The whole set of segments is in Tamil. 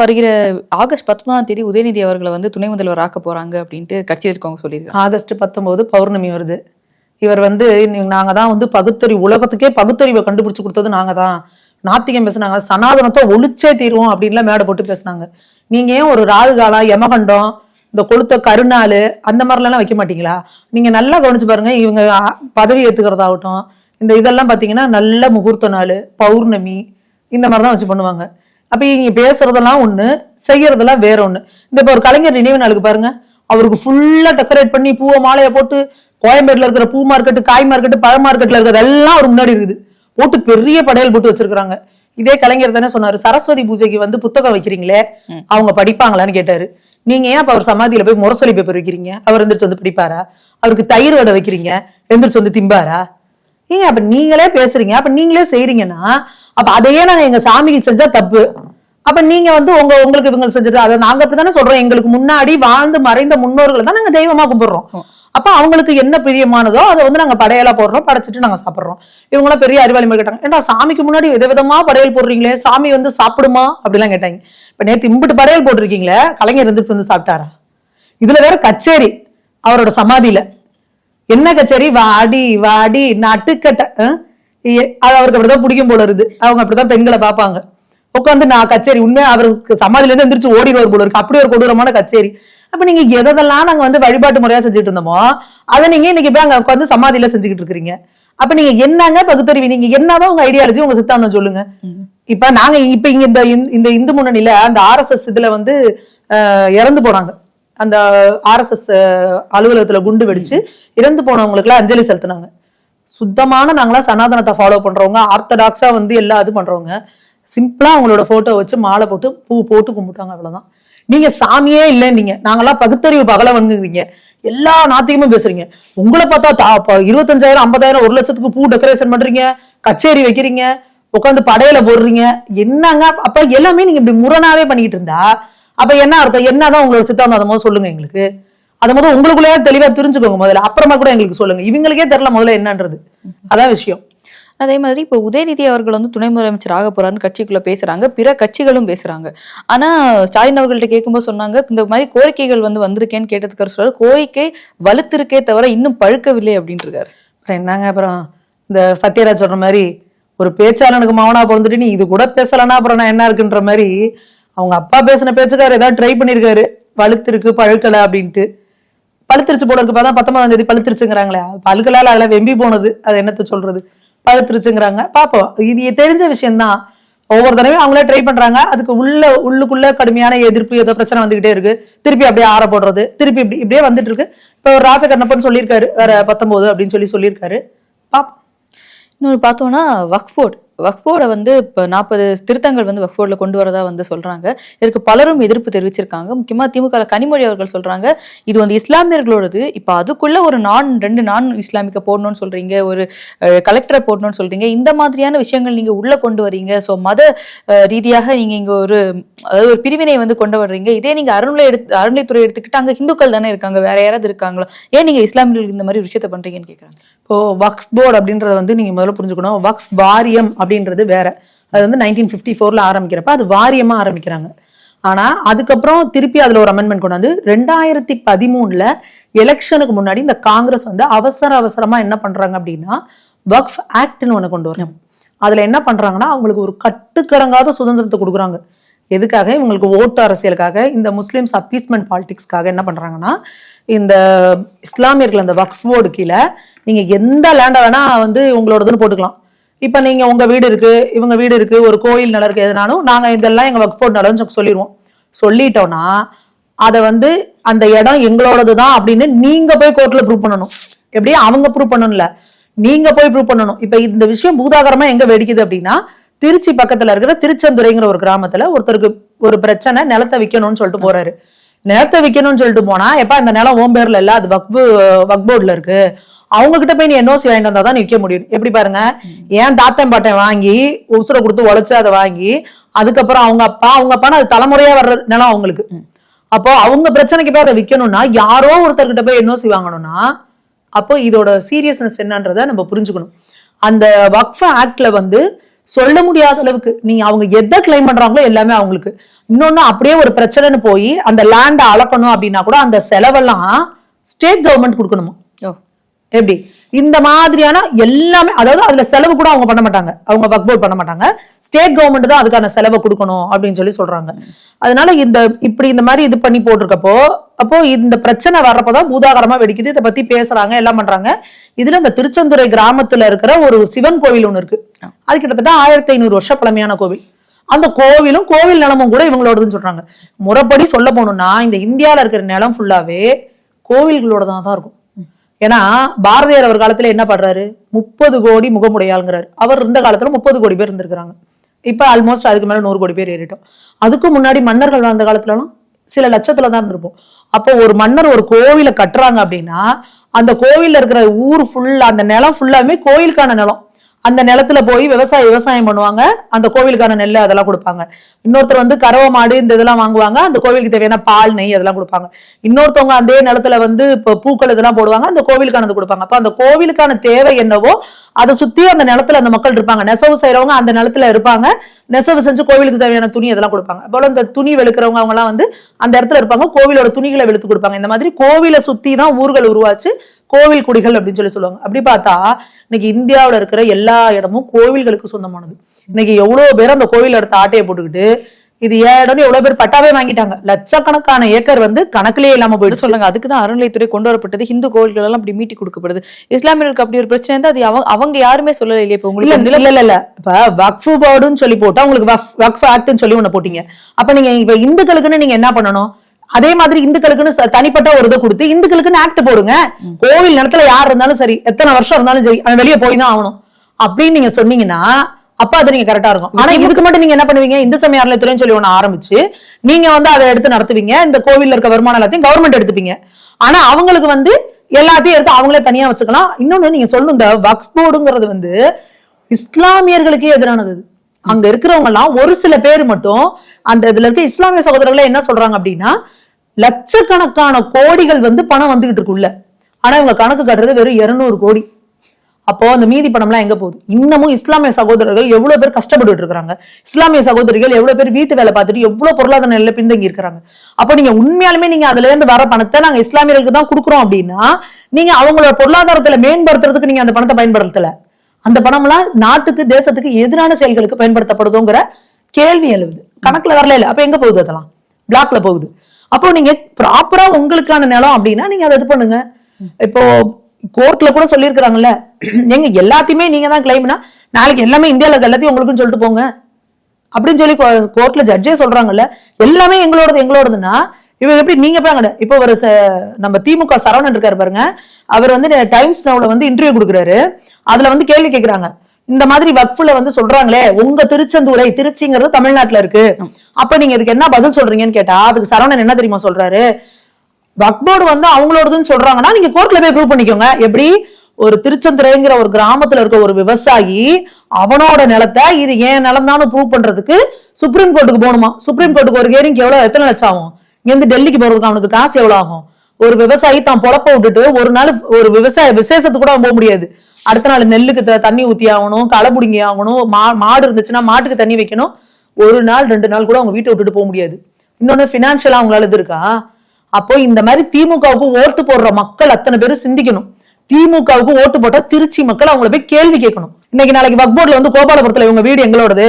வருகிற ஆகஸ்ட் பத்தொன்பதாம் தேதி உதயநிதி அவர்களை வந்து துணை முதல்வர் ஆக்க போறாங்க அப்படின்ட்டு கட்சியில் இருக்கவங்க சொல்லியிருக்காங்க. ஆகஸ்ட் பத்தொன்பது பௌர்ணமி வருது. இவர் வந்து நாங்க தான் வந்து பகுத்தறிவு உலகத்துக்கே பகுத்தறிவை கண்டுபிடிச்சு கொடுத்தது நாங்க தான். நாத்திகம் பேசுனாங்க சனாதனத்தை ஒழிச்சே தீருவோம் அப்படின்லாம் மேடை போட்டு பேசுனாங்க. நீங்க ஏன் ஒரு ராகுகாலா யமகண்டம் இந்த கொளுத்த கருநாள் அந்த மாதிரிலாம் வைக்க மாட்டீங்களா? நீங்க நல்லா கவனிச்சு பாருங்க இவங்க பதவி ஏத்துக்கிறதாகட்டும் இந்த இதெல்லாம் பாத்தீங்கன்னா நல்ல முகூர்த்த நாள் பௌர்ணமி இந்த மாதிரி தான் வச்சு பண்ணுவாங்க. அப்ப இங்க பேசுறதெல்லாம் ஒண்ணு செய்யறதெல்லாம் வேற ஒண்ணு. இந்த இப்ப ஒரு கலைஞர் நினைவு நாளுக்கு பாருங்க. அவருக்கு ஃபுல்லா டெக்கரேட் பண்ணி பூவை மாலையை போட்டு கோயம்பேடுல இருக்கிற பூ மார்க்கெட் காய் மார்க்கெட் பழ மார்க்கெட்ல இருக்கிறது எல்லாம் அவர் முன்னாடி இருக்குது. போட்டு பெரிய படையல் போட்டு வச்சிருக்காங்க இதே கலைஞர் தானே சொன்னாரு சரஸ்வதி பூஜைக்கு வந்து புத்தகம் வைக்கிறீங்களே அவங்க படிப்பாங்களான்னு கேட்டாரு. நீங்க ஏன் அப்ப அவர் சமாதியில போய் முரசொலி பேப்பர் வைக்கிறீங்க? அவர் எந்திரிச்சு வந்து படிப்பாரா? அவருக்கு தயிர் வடை வைக்கிறீங்க எந்திரிச்சு வந்து திம்பாரா? ஏங்க அப்ப நீங்களே பேசுறீங்க. அப்ப நீங்களே செய்றீங்கன்னா அப்ப அதையே நாங்க எங்க சாமிக்கு செஞ்சா தப்பு. அப்ப நீங்க வந்து உங்க உங்களுக்கு இவங்க செஞ்சது அதை நாங்க அப்படித்தானே சொல்றோம். எங்களுக்கு முன்னாடி வாழ்ந்து மறைந்த முன்னோர்களை தான் நாங்க தெய்வமா கும்பிடுறோம். அப்ப அவங்களுக்கு என்ன பிரியமானதோ அதை வந்து நாங்க படையலா போடுறோம் படைச்சிட்டு நாங்க சாப்பிடுறோம். இவங்களாம் பெரிய அறிவாளி மாதிரி கேட்டாங்க ஏன்டா சாமிக்கு முன்னாடி விதவிதமா படையல் போடுறீங்களே? சாமி வந்து சாப்பிடுமா? அப்படிலாம் கேட்டாங்க. இப்ப நேத்து இம்பிட்டு படையல் போட்டிருக்கீங்களே கலைஞர் எந்திரிச்சு வந்து சாப்பிட்டாரா? இதுல வேற கச்சேரி அவரோட சமாதியில. என்ன கச்சேரி? வாடி வாடி நட்டுக்கட்ட அது அவருக்கு அப்படிதான் பிடிக்கும் போல இருக்குது. அவங்க அப்படிதான் பெண்களை பார்ப்பாங்க. உட்காந்து நான் கச்சேரி உண்மை அவருக்கு சமாதியில இருந்து எந்திரிச்சு ஓடிடுவார் போல இருக்கு. அப்படி ஒரு கொடூரமான கச்சேரி. அப்ப நீங்க எதெல்லாம் நாங்க வந்து வழிபாட்டு முறையா செஞ்சுட்டு இருந்தோமோ அதை நீங்க இன்னைக்கு போய் அங்க உட்காந்து சமாதியில செஞ்சுக்கிட்டு இருக்கிறீங்க. அப்ப நீங்க என்னங்க பகுத்தறிவு? நீங்க என்னதான் உங்க ஐடியாலஜி உங்க சித்தாந்தம் சொல்லுங்க. இப்ப நாங்க இப்ப இங்க இந்த இந்த- இந்த இந்து முன்னணியில அந்த ஆர்எஸ்எஸ் இதுல வந்து இறந்து போனாங்க. அந்த ஆர்எஸ்எஸ் அலுவலகத்துல குண்டு வெடிச்சு இறந்து போனவங்களுக்கு எல்லாம் அஞ்சலி செலுத்தினாங்க. சுத்தமான நாங்களாம் சனாதனத்தை ஃபாலோ பண்றவங்க ஆர்த்தடாக்ஸா வந்து எல்லா இது பண்றவங்க. சிம்பிளாக அவங்களோட ஃபோட்டோ வச்சு மாலை போட்டு பூ போட்டு கும்பிட்டாங்க அவ்வளோதான் நீங்கள் சாமியே இல்லைன்னீங்க. நாங்கெல்லாம் பகுத்தறிவு பகலவன்கிறீங்க எல்லா நாத்திகமும் பேசுறீங்க. உங்களை பார்த்தா தா- இருபத்தஞ்சாயிரம் ஐம்பதாயிரம் ஒரு லட்சத்துக்கு பூ டெக்கரேஷன் பண்ணுறீங்க கச்சேரி வைக்கிறீங்க. உட்காந்து படையில போடுறீங்க. என்னங்க? அப்ப எல்லாமே நீங்க இப்படி முரணாவே பண்ணிக்கிட்டு இருந்தா அப்ப என்ன அர்த்தம்? என்னதான் உங்களோட சித்தாந்தம் அதை முதல்ல சொல்லுங்க எங்களுக்கு. அதை முதல்ல உங்களுக்குள்ளேயே தெளிவா தெரிஞ்சுக்கோங்க முதல்ல. அப்புறமா கூட எங்களுக்கு சொல்லுங்க. இவங்களுக்கே தெரியல முதல்ல என்னன்றது. அதான் விஷயம். அதே மாதிரி இப்போ உதயநிதி அவர்கள் வந்து துணை முதலமைச்சர் ஆக போறாருன்னு கட்சிக்குள்ள பேசுறாங்க பிற கட்சிகளும் பேசுறாங்க. ஆனா ஸ்டாலின் அவர்கள்ட்ட கேட்கும்போது சொன்னாங்க இந்த மாதிரி கோரிக்கைகள் வந்து வந்திருக்கேன்னு கேட்டதுக்கு சொல்றாரு கோரிக்கை வலுத்திருக்கே தவிர இன்னும் பழுக்கவில்லை அப்படின்னு இருக்காரு அப்புறம் என்னங்க அப்புறம்? இந்த சத்யராஜ் சொல்ற மாதிரி ஒரு பேச்சாளனுக்கு மவனா பிறந்துட்டு நீ இது கூட பேசலன்னா அப்புறம் நான் என்ன இருக்குன்ற மாதிரி அவங்க அப்பா பேசின பேச்சுக்காரர் ஏதாவது ட்ரை பண்ணிருக்காரு பழுத்திருக்கு பழுக்கல அப்படின்ட்டு. பழுத்திருச்சு போல இருக்கு பார்த்தா பத்தொன்பதாம் தேதி பழுத்திருச்சுங்கிறாங்களே பழுக்கலால அதெல்லாம் வெம்பி போனது அது என்னத்த சொல்றது? பழுத்துருச்சுங்கிறாங்க பாப்போம். இது தெரிஞ்ச விஷயம்தான். ஒவ்வொரு தடவையும் அவங்களே ட்ரை பண்றாங்க. அதுக்கு உள்ள உள்ளுக்குள்ள கடுமையான எதிர்ப்பு ஏதோ பிரச்சனை வந்துகிட்டே இருக்கு. திருப்பி அப்படியே ஆற போடுறது. திருப்பி இப்படி இப்படியே வந்துட்டு இருக்கு இப்போ ஒரு ராஜகண்ணப்பன் சொல்லியிருக்காரு. வேற பத்தொன்பது அப்படின்னு சொல்லி சொல்லியிருக்காரு. பாப் இன்னொரு பார்த்தோம்னா வக்ஃபோர்ட். வக்ஃபோட வந்து இப்போ நாற்பது திருத்தங்கள் வந்து வக்ஃபோர்டில் கொண்டு வரதா வந்து சொல்றாங்க. இதற்கு பலரும் எதிர்ப்பு தெரிவிச்சிருக்காங்க. முக்கியமா திமுக கனிமொழி அவர்கள் சொல்றாங்க இது வந்து இஸ்லாமியர்களோடது. இப்போ அதுக்குள்ள ஒரு நான் ரெண்டு நான் இஸ்லாமிக்க போடணும்னு சொல்றீங்க ஒரு கலெக்டரை போடணும்னு சொல்றீங்க. இந்த மாதிரியான விஷயங்கள் நீங்க உள்ள கொண்டு வரீங்க. ஸோ மத ரீதியாக நீங்க இங்க ஒரு அதாவது ஒரு பிரிவினை வந்து கொண்டு வர்றீங்க. இதே நீங்க அருணை எடுத்து அறநிலைத்துறை எடுத்துக்கிட்டு அங்க ஹிந்துக்கள் தானே இருக்காங்க வேற யாராவது இருக்காங்களா? ஏன் நீங்க இஸ்லாமியர்களுக்கு இந்த மாதிரி விஷயத்த பண்றீங்கன்னு கேக்குறாங்க? இப்போ வக்ஃப் போர்டு அப்படின்றத வந்து நீங்க முதல்ல புரிஞ்சுக்கணும். வக்ஃப் வாரியம் அப்படின்றது வேற. அது வந்து நைன்டீன் ஃபிஃப்டி ஃபோர்ல ஆரம்பிக்கிறப்ப அது வாரியமா ஆரம்பிக்கிறாங்க. ஆனா அதுக்கப்புறம் திருப்பி அதுல ஒரு அமெண்ட்மெண்ட் கொண்டு வந்து ரெண்டாயிரத்தி பதிமூணுல எலெக்ஷனுக்கு முன்னாடி இந்த காங்கிரஸ் வந்து அவசர அவசரமா என்ன பண்றாங்க அப்படின்னா வக்ஃப் ஆக்ட்னு ஒண்ணு கொண்டு வரணும். அதுல என்ன பண்றாங்கன்னா அவங்களுக்கு ஒரு கட்டுக்கடங்காத சுதந்திரத்தை கொடுக்குறாங்க. எதுக்காக? இவங்களுக்கு ஓட்டு அரசியலுக்காக இந்த முஸ்லிம்ஸ் அப்பீஸ்மெண்ட் பாலிடிக்ஸ்க்காக என்ன பண்றாங்கன்னா இந்த இஸ்லாமியர்கள் அந்த வக்ஃப் போர்டு கீழே நீங்க எந்த லேண்டை வேணா வந்து உங்களோடதுன்னு போட்டுக்கலாம். இப்ப நீங்க உங்க வீடு இருக்கு இவங்க வீடு இருக்கு ஒரு கோயில் நிலம் இருக்கு எதுனாலும் நாங்க இதெல்லாம் எங்க ஒர்க் போர்ட் நிலம்னு சொல்லிடுவோம் சொல்லிட்டோம்னா அதை வந்து அந்த இடம் எங்களோடது தான் அப்படின்னு நீங்க போய் கோர்ட்ல ப்ரூவ் பண்ணணும். எப்படி அவங்க ப்ரூவ் பண்ணணும்ல. நீங்க போய் ப்ரூவ் பண்ணணும். இப்ப இந்த விஷயம் பூதாகரமா எங்க வெடிக்குது அப்படின்னா திருச்சி பக்கத்துல இருக்கிற திருச்செந்துறைங்கிற ஒரு கிராமத்துல ஒருத்தருக்கு ஒரு பிரச்சனை நிலத்தை விற்கணும்னு சொல்லிட்டு போறாரு. நிலத்தை விற்கணும்னு சொல்லிட்டு போனா எப்ப அந்த நிலம் ஓம் பேர்ல இல்ல அது வக்பு வக்போர்ட்ல இருக்கு. அவங்க கிட்ட போய் நீ என்ஓசி வாங்கிட்டு வந்தா தான் நிக்க விற்க முடியும். எப்படி பாருங்க? ஏன் தாத்தன் பாட்டன் வாங்கி உசுரை கொடுத்து உழைச்சு அதை வாங்கி அதுக்கப்புறம் அவங்க அப்பா அவங்க அப்பான்னு அது தலைமுறையா வர்ற நிலம் அவங்களுக்கு. அப்போ அவங்க பிரச்சனைக்கு போய் அதை விற்கணும்னா யாரோ ஒருத்தர்கிட்ட போய் என்ஓசி வாங்கணும்னா அப்போ இதோட சீரியஸ்னஸ் என்னன்றதை நம்ம புரிஞ்சுக்கணும். அந்த வக்ஃப ஆக்ட்ல வந்து சொல்ல முடியாத அளவுக்கு நீங்க அவங்க எதை கிளைம் பண்றாங்களோ எல்லாமே அவங்களுக்கு. இன்னொன்னு அப்படியே ஒரு பிரச்சனைன்னு போய் அந்த லேண்டை அளக்கணும் அப்படின்னா கூட அந்த செலவெல்லாம் ஸ்டேட் கவர்மெண்ட் கொடுக்கணுமா? எப்படி? இந்த மாதிரியான எல்லாமே அதாவது அதுல செலவு கூட அவங்க பண்ண மாட்டாங்க. அவங்க ஒர்க் போர்ட் பண்ண மாட்டாங்க. ஸ்டேட் கவர்மெண்ட் தான் அதுக்கான செலவை கொடுக்கணும் அப்படின்னு சொல்லி சொல்றாங்க. அதனால இந்த இப்படி இந்த மாதிரி இது பண்ணி போட்டிருக்கப்போ அப்போ இந்த பிரச்சனை வர்றப்பதான் பூதாகரமா வெடிக்குது. இதை பத்தி பேசுறாங்க எல்லாம் பண்றாங்க. இதுல இந்த திருச்செந்துறை கிராமத்துல இருக்கிற ஒரு சிவன் கோவில் ஒண்ணு இருக்கு. அது கிட்டத்தட்ட ஆயிரத்தி ஐநூறு வருஷம் பழமையான கோவில். அந்த கோவிலும் கோவில் நிலமும் கூட இவங்களோடதுன்னு சொல்றாங்க. முறைப்படி சொல்ல போகணும்னா இந்த இந்தியாவில இருக்கிற நிலம் ஃபுல்லாவே கோவில்களோட தான் தான் இருக்கும். ஏன்னா பாரதியார் அவர் காலத்துல என்ன பண்றாரு முப்பது கோடி முகமுடையாளுங்கிறார். அவர் இருந்த காலத்துல முப்பது கோடி பேர் இருந்திருக்கிறாங்க. இப்ப ஆல்மோஸ்ட் அதுக்கு மேல நூறு கோடி பேர் ஏறிட்டோம். அதுக்கு முன்னாடி மன்னர்கள் வாழ்ந்த காலத்துலலாம் சில லட்சத்துல தான் இருந்திருப்போம். அப்போ ஒரு மன்னர் ஒரு கோவிலை கட்டுறாங்க அப்படின்னா அந்த கோவில்ல இருக்கிற ஊர் ஃபுல்லா அந்த நிலம் ஃபுல்லாமே கோயிலுக்கான நிலம். அந்த நிலத்துல போய் விவசாய விவசாயம் பண்ணுவாங்க. அந்த கோவிலுக்கான நெல் அதெல்லாம் கொடுப்பாங்க. இன்னொருத்தர் வந்து கறவை மாடு இந்த இதெல்லாம் வாங்குவாங்க. அந்த கோவிலுக்கு தேவையான பால் நெய் அதெல்லாம் கொடுப்பாங்க. இன்னொருத்தவங்க அதே நிலத்துல வந்து இப்போ பூக்கள் இதெல்லாம் போடுவாங்க. அந்த கோவிலுக்கானது கொடுப்பாங்க. அப்ப அந்த கோவிலுக்கான தேவை என்னவோ அதை சுத்தி அந்த நிலத்துல அந்த மக்கள் இருப்பாங்க. நெசவு செய்யறவங்க அந்த நிலத்துல இருப்பாங்க. நெசவு செஞ்சு கோவிலுக்கு தேவையான துணி அதெல்லாம் கொடுப்பாங்க. போல இந்த துணி வெளுக்கிறவங்க அவங்க எல்லாம் வந்து அந்த இடத்துல இருப்பாங்க. கோவிலோட துணிகளை வெளுத்து கொடுப்பாங்க. இந்த மாதிரி கோவிலை சுத்தி தான் ஊர்கள் உருவாச்சு. கோவில் குடிகள் அப்படின்னு சொல்லி சொல்லுவாங்க. அப்படி பார்த்தா இன்னைக்கு இந்தியாவுல இருக்கிற எல்லா இடமும் கோவில்களுக்கு சொந்தமானது. இன்னைக்கு எவ்வளவு பேர் அந்த கோவில் எடுத்த ஆட்டையை போட்டுக்கிட்டு இது ஏன் இடம்னு எவ்வளவு பேர் பட்டாவே வாங்கிட்டாங்க. லட்சக்கணக்கான ஏக்கர் வந்து கணக்கிலேயே இல்லாம அப்படி போயிடுச்சு சொல்றாங்க. அதுக்கு தான் அறநிலைத்துறை கொண்டு வரப்பட்டது. ஹிந்து கோவில்கள் எல்லாம் அப்படி மீட்டி கொடுக்கப்படுது. இஸ்லாமியர்களுக்கு அப்படி ஒரு பிரச்சனை இருந்தா அது அவங்க அவங்க யாருமே சொல்லல இல்லையா இப்ப உங்களுக்கு? இல்ல இல்ல இல்ல இப்ப வக்ஃப் போர்டுன்னு சொல்லி போட்டா உங்களுக்கு வக்ஃப் ஆக்ட்னு சொல்லி ஒண்ணு போட்டீங்க. அப்ப நீங்க இப்ப இந்துக்களுக்குன்னு நீங்க என்ன பண்ணணும்? அதே மாதிரி இந்துக்களுக்குன்னு தனிப்பட்ட ஒரு இதை கொடுத்து இந்துக்களுக்குன்னு ஆக்ட் போடுங்க. கோவில் நிலத்துல யார் இருந்தாலும் சரி எத்தனை வருஷம் இருந்தாலும் சரி அவன் வெளியே போய் தான் ஆகணும். அப்படின்னு நீங்க சொன்னீங்கன்னா அப்ப அது நீங்க கரெக்டா இருக்கும். ஆனா இதுக்கு மட்டும் நீங்க என்ன பண்ணுவீங்க? இந்து சமய அறநிலையத்துறைன்னு சொல்லி ஒண்ணு ஆரம்பிச்சு நீங்க வந்து அதை எடுத்து நடத்துவீங்க. இந்த கோவில்ல இருக்க வருமானம் எல்லாத்தையும் கவர்மெண்ட் எடுத்துப்பீங்க. ஆனா அவங்களுக்கு வந்து எல்லாத்தையும் எடுத்து அவங்களே தனியா வச்சுக்கலாம். இன்னொன்னு நீங்க சொல்லணும் இந்த வக்ஃப் போர்டுங்கிறது வந்து இஸ்லாமியர்களுக்கே எதிரானது. அங்க இருக்கிறவங்க எல்லாம் ஒரு சில பேர் மட்டும் அந்த இதுல இருக்க இஸ்லாமிய சகோதரர்களை என்ன சொல்றாங்க அப்படின்னா லட்சக்கணக்கான கோடிகள் வந்து பணம் வந்துகிட்டு இருக்குள்ள ஆனா இவங்க கணக்கு கட்டுறது வெறும் 200 கோடி. அப்போ அந்த மீதி பணம்லாம் எங்க போகுது? இன்னமும் இஸ்லாமிய சகோதரர்கள் எவ்வளவு பேர் கஷ்டப்பட்டுட்டு இருக்கிறாங்க? இஸ்லாமிய சகோதரிகள் எவ்வளவு பேர் வீட்டு வேலை பார்த்துட்டு எவ்வளவு பொருளாதார நிலையில பின்தங்கி இருக்கிறாங்க? அப்போ நீங்க உண்மையாலுமே நீங்க அதுல இருந்து வர பணத்தை நாங்க இஸ்லாமியர்களுக்கு தான் கொடுக்குறோம் அப்படின்னா நீங்க அவங்களோட பொருளாதாரத்துல மேம்படுத்துறதுக்கு நீங்க அந்த பணத்தை பயன்படுத்தல. அந்த பணம்லாம் நாட்டுக்கு தேசத்துக்கு எதிரான செயல்களுக்கு பயன்படுத்தப்படுதுங்கிற கேள்வி எழுவுது. கணக்குல வரல இல்ல. அப்ப எங்க போகுது அதெல்லாம்? பிளாக்ல போகுது. அப்போ நீங்க ப்ராப்பரா உங்களுக்கான நிலம் அப்படின்னா நீங்க அதை இது பண்ணுங்க. இப்போ கோர்ட்ல கூட சொல்லியிருக்கிறாங்கல்ல எங்க எல்லாத்தையுமே நீங்க தான் கிளைம்னா நாளைக்கு எல்லாமே இந்தியால எல்லாத்தையும் உங்களுக்குன்னு சொல்லிட்டு போங்க. அப்படின்னு சொல்லி கோர்ட்ல ஜட்ஜே சொல்றாங்கல்ல எல்லாமே எங்களோடது எங்களோடதுன்னா இவங்க எப்படி நீங்க பாருங்க இப்போ ஒரு ச- நம்ம திமுக சரவணன் இருக்காரு பாருங்க அவர் வந்து டைம்ஸ் நவுல வந்து இன்டர்வியூ கொடுக்குறாரு. அதுல வந்து கேள்வி கேக்குறாங்க. இந்த மாதிரி வக்ஃபுல வந்து சொல்றாங்களே உங்க திருச்செந்தூரை திருச்சிங்கிறது தமிழ்நாட்டுல இருக்கு. அப்ப நீங்க இதுக்கு என்ன பதில் சொல்றீங்கன்னு கேட்டா அதுக்கு சரவணன் என்ன தெரியுமா சொல்றாரு? வக்போர்டு வந்து அவங்களோடதுன்னு சொல்றாங்கன்னா நீங்க கோர்ட்ல போய் ப்ரூவ் பண்ணிக்கோங்க. எப்படி? ஒரு திருச்செந்துறைங்கிற ஒரு கிராமத்துல இருக்க ஒரு விவசாயி அவனோட நிலத்தை இது ஏன் நிலம் ப்ரூவ் பண்றதுக்கு சுப்ரீம் கோர்ட்டுக்கு போகணுமா? சுப்ரீம் கோர்ட்டுக்கு ஒரு ஹியரிங் எவ்வளவு எத்தனை லட்சம் ஆகும் இங்கேருந்து டெல்லிக்கு போறதுக்கு அவனுக்கு காசு எவ்வளவு ஆகும்? ஒரு விவசாயி தான் பொழப்ப விட்டுட்டு ஒரு நாள் ஒரு விவசாய விசேஷத்துக்கு கூட அவன் போக முடியாது. அடுத்த நாள் நெல்லுக்கு த- தண்ணி ஊத்தி ஆகணும் களை பிடுங்கி ஆகணும் மா மாடு இருந்துச்சுன்னா மாட்டுக்கு தண்ணி வைக்கணும் ஒரு நாள் ரெண்டு நாள் கூட அவங்க வீட்டை விட்டுட்டு போக முடியாது. இன்னொன்னு பினான்சியலா அவங்களால இது இருக்கா? அப்போ இந்த மாதிரி திமுகவுக்கு ஓட்டு போடுற மக்கள் அத்தனை பேரும் சிந்திக்கணும். திமுகவுக்கு ஓட்டு போட்டா திருச்சி மக்கள் அவங்கள போய் கேள்வி கேட்கணும். இன்னைக்கு நாளைக்கு வக்போர்ட்ல வந்து கோபாலபுரத்துல இவங்க வீடு எங்களோடது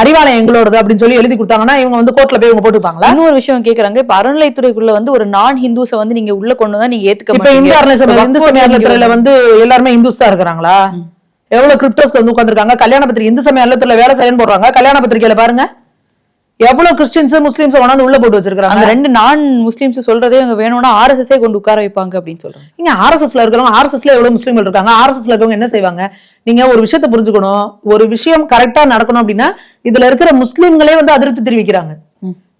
அறிவாலயம் எங்களோடது அப்படின்னு சொல்லி எழுதி கொடுத்தாங்கன்னா இவங்க வந்து கோர்ட்ல போய் இவங்க போட்டுப்பாங்களா? இன்னொரு விஷயம் கேக்குறாங்க. இப்ப அறநிலைத்துறைக்குள்ள வந்து ஒரு நான் ஹிந்துஸ வந்து நீங்க உள்ள கொண்டு வந்தா நீங்க ஏத்துக்க இப்ப இந்து. அறநிலை இந்து சமய வந்து எல்லாருமே இந்துஸ் தான் இருக்கிறாங்களா? எவ்வளவு கிரிப்டோஸ்க்கு வந்து உட்காந்துருக்காங்க கல்யாண பத்திரிகை இந்து சமய அறநிலையத்துல வேலை செய்யன்னு போடுறாங்க. கல்யாண பத்திரிகையில பாருங்க. எவ்வளவு கிறிஸ்டின்ஸ் முஸ்லிம்ஸ் கொண்டாந்து உள்ள போட்டு வச்சிருக்காங்க அந்த ரெண்டு நான் முஸ்லிம்ஸ் சொல்றதே இவங்க வேணும்னா ஆர்எஸ்எஸ்ஸே கொண்டு உட்கார வைப்பாங்க அப்படின்னு சொல்றாங்க. நீங்க ஆர்எஸ்எஸ்ல இருக்கிறவங்க ஆர்எஸ்எஸ்ல எவ்வளவு முஸ்லீம்கள் இருக்காங்க? ஆர்எஸ்எஸ்ல இருக்கவங்க என்ன செய்வாங்க? நீங்க ஒரு விஷயத்தை புரிஞ்சுக்கணும். ஒரு விஷயம் கரெக்டா நடக்கணும் அப்படின்னா இதுல இருக்கிற முஸ்லீம்களே வந்து அதிருப்தி தெரிவிக்கிறாங்க.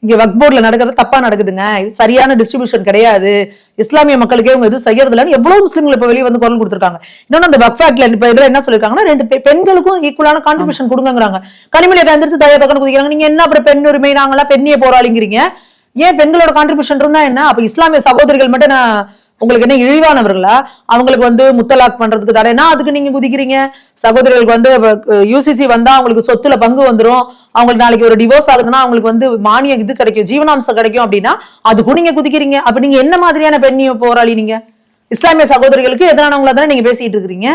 இங்க வக் போர்ட்ல நடக்கிறது தப்பா நடக்குதுங்க. சரியான டிஸ்ட்ரிபியூஷன் கிடையாது. இஸ்லாமிய மக்களுக்கே இவங்க எதுவும் செய்யறது எவ்வளவு முஸ்லீம்கள் இப்ப வெளியே வந்து குரல் கொடுத்துருக்காங்க. இன்னொன்னு அந்த வக் இப்ப இதுல என்ன சொல்லிருக்காங்கன்னா ரெண்டு பெண்களுக்கும் ஈக்குவலான கான்ட்ரிபியூஷன் கொடுங்கிறாங்க கனிமொழி அக்கா எந்திரிச்சு தயா தக்கன்னு குதிக்கிறாங்க. நீங்க என்ன அப்புறம் பெண் உரிமை நாங்களா பெண்ணிய போராளிங்கிறீங்க? ஏன் பெண்களோட கான்ட்ரிபியூஷன் இருந்தா என்ன? அப்ப இஸ்லாமிய சகோதரிகள் மட்டும் நான் உங்களுக்கு என்ன இழிவானவர்களா? அவங்களுக்கு வந்து முத்தலாக் பண்றதுக்கு தடைனா அதுக்கு நீங்க குதிக்கிறீங்க? சகோதரிகளுக்கு வந்து யூசிசி வந்தா அவங்களுக்கு சொத்துல பங்கு வந்துடும் அவங்களுக்கு நாளைக்கு ஒரு டிவோர்ஸ் ஆகுதுன்னா அவங்களுக்கு வந்து மானியம் இது கிடைக்கும் ஜீவனாம்சம் கிடைக்கும் அப்படின்னா அதுக்கும் நீங்க குதிக்கிறீங்க. அப்ப நீங்க என்ன மாதிரியான பெண்ணிய போராளி நீங்க? இஸ்லாமிய சகோதரிகளுக்கு எதிரானவங்களா தானே நீங்க பேசிட்டு இருக்கிறீங்க?